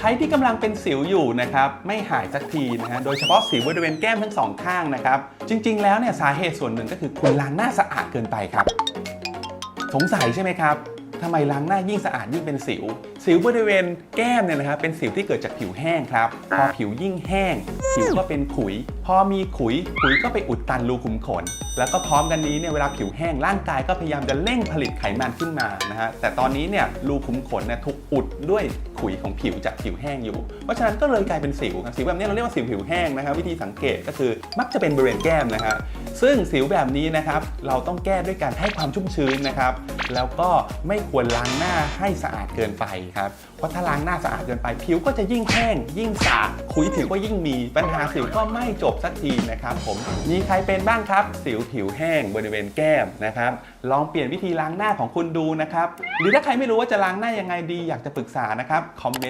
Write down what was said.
ใครที่กำลังเป็นสิวอยู่นะครับไม่หายสักทีนะฮะโดยเฉพาะสิวบริเวณแก้มทั้งสองข้างนะครับจริง ๆ แล้วเนี่ยสาเหตุส่วนหนึ่งก็คือคุณล้างหน้าสะอาดเกินไปครับ สงสัยใช่ไหมครับ ทำไมล้างหน้ายิ่งสะอาดยิ่งเป็นสิว สิวบริเวณแก้มเนี่ยนะครับเป็นสิวที่เกิดจากผิวแห้งครับพอผิวยิ่งแห้ง ผิวก็เป็นขุย พอมีขุยขุยก็ไปอุดตันรูขุมขน แล้วก็พร้อมกันนี้เนี่ยเวลาผิวแห้งร่างกายก็พยายามจะเร่งผลิตไขมันขึ้นมานะฮะแต่ตอนนี้เนี่ยรูขุมขนเนี่ยถูกอุดด้วยขุยของผิวจากผิวแห้งอยู่ เพราะฉะนั้นก็เลยกลายเป็นสิวครับสิวแบบนี้เราเรียกว่าสิวผิวแห้งนะครับวิธีสังเกตก็คือมักจะเป็นบริเวณแก้มนะฮะ ซึ่งสิวแบบนี้นะครับเราต้องแก้ด้วยการให้ความชุ่มชื้นนะครับ แล้วก็ไม่ควรล้างหน้าให้สะอาดเกินไปครับเพราะถ้าล้างหน้าสะอาดเกินไปผิวก็จะยิ่งแห้ง ยิ่งสาขุยผิวก็ยิ่งมีปัญหาสิวก็ไม่จบสักทีนะครับ ผมมีใครเป็นบ้างครับ สิวผิวแห้งบริเวณแก้มนะครับ ลองเปลี่ยนวิธีล้างหน้าของคุณดูนะครับ หรือถ้าใครไม่รู้ว่าจะล้างหน้ายังไงดีอยากจะปรึกษานะครับคอมเมนต์